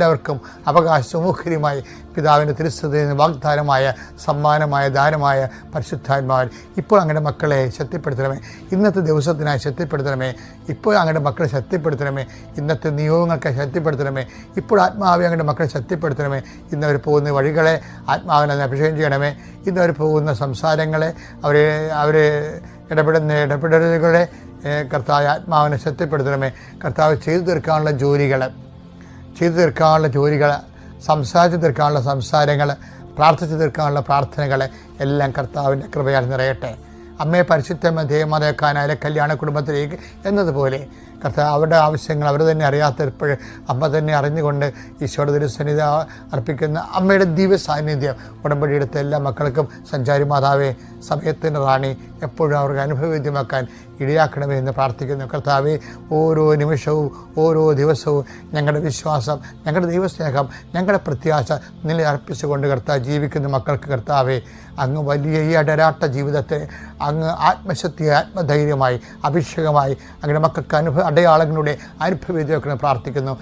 എല്ലാവർക്കും അവകാശമുഖര്യമായി പിതാവിന്റെ തിരുസ്ഥതയെന്ന് വാഗ്ദാനമായ സമ്മാനമായ ദാനമായ പരിശുദ്ധാത്മാവൻ ഇപ്പോൾ അങ്ങയുടെ മക്കളെ ശക്തിപ്പെടുത്തണമേ. ഇന്നത്തെ ദിവസത്തിനായി ശക്തിപ്പെടുത്തണമേ. ഇപ്പോൾ അങ്ങയുടെ മക്കളെ ശക്തിപ്പെടുത്തണമേ. ഇന്നത്തെ നിയോഗങ്ങൾക്ക് ശക്തിപ്പെടുത്തണമേ. ഇപ്പോൾ ആത്മാവെ അങ്ങയുടെ മക്കളെ ശക്തിപ്പെടുത്തണമേ. ഇന്നവർ പോകുന്ന വഴികളെ ആത്മാവിനെ അഭിഷേകം ചെയ്യണമേ. ഇന്നവർ പോകുന്ന സംസാരങ്ങളെ അവരെ അവർ ഇടപെടുന്ന ഇടപെടലുകളെ കർത്താവ് ആത്മാവിനെ ശക്തിപ്പെടുത്തണമേ. കർത്താവ് ചെയ്തു തീർക്കാനുള്ള ജോലികൾ ചെയ്തു തീർക്കാനുള്ള ജോലികൾ സംസാരിച്ചു തീർക്കാനുള്ള സംസാരങ്ങൾ പ്രാർത്ഥിച്ചു തീർക്കാനുള്ള പ്രാർത്ഥനകൾ എല്ലാം കർത്താവിന്റെ കൃപയാൽ നിറയട്ടെ. അമ്മയെ പരിശുദ്ധമ ദേവമാതക്കാനായ കല്യാണ കുടുംബത്തിലേക്ക് എന്നതുപോലെ കർത്താവ് അവരുടെ ആവശ്യങ്ങൾ അവർ തന്നെ അറിയാത്തപ്പോൾ അമ്മ തന്നെ അറിഞ്ഞുകൊണ്ട് ഈശോയുടെ തിരുസന്നിധി അർപ്പിക്കുന്ന അമ്മയുടെ ദിവ്യ സാന്നിധ്യം ഉടമ്പടിയെടുത്ത എല്ലാ മക്കൾക്കും. സഞ്ചാരി മാതാവേ സമയത്തിന്റെ റാണി എപ്പോഴും അവർക്ക് അനുഭവവേദ്യമാക്കാൻ ഇടയാക്കണമേ എന്ന് പ്രാർത്ഥിക്കുന്നു. കർത്താവെ ഓരോ നിമിഷവും ഓരോ ദിവസവും ഞങ്ങളുടെ വിശ്വാസം ഞങ്ങളുടെ ദൈവസ്നേഹം ഞങ്ങളുടെ പ്രത്യാശ നില അർപ്പിച്ചുകൊണ്ട് കർത്താവ് ജീവിക്കുന്ന മക്കൾക്ക് കർത്താവെ അങ്ങ് വലിയ ഈ അടരാട്ട ജീവിതത്തെ അങ്ങ് ആത്മശക്തി ആത്മധൈര്യമായി അഭിഷേകമായി അങ്ങനെ മക്കൾക്ക് അനുഭവ അടയാളങ്ങളുടെ അനുഭവം പ്രാർത്ഥിക്കുന്നു.